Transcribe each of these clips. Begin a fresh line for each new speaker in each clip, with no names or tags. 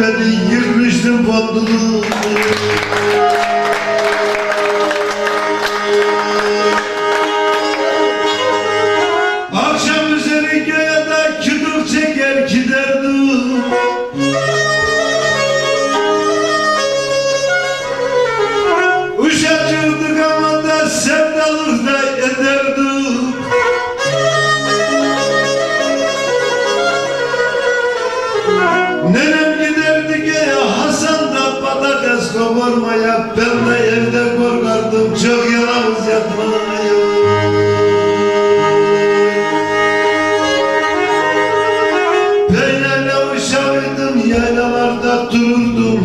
beni yırmıştım pantolonumu Akşam üzeri köyede kütük çeker giderdim Uşacıktık ama da sevdalık da ederdik Nenem patates kovurmaya Ben de evde korkardım. Çok yalnız yatmaya Peynirle uşağıydım yaylalarda dururdum.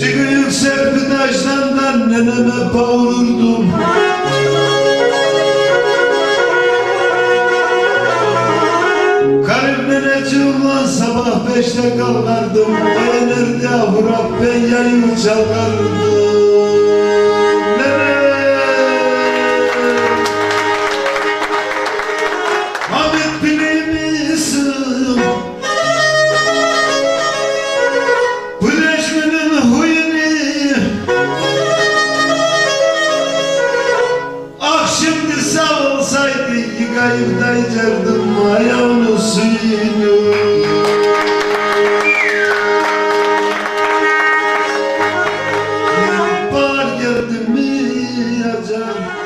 Çıkı yüksek bir taştan da neneme bağırırdım Kalbine çığlığa sabah beşte kalkardım. Beğenirdi avurat ben yayını çalardım evde içerdim ayağını suyunu Yapar geldim mi yiyeceğim.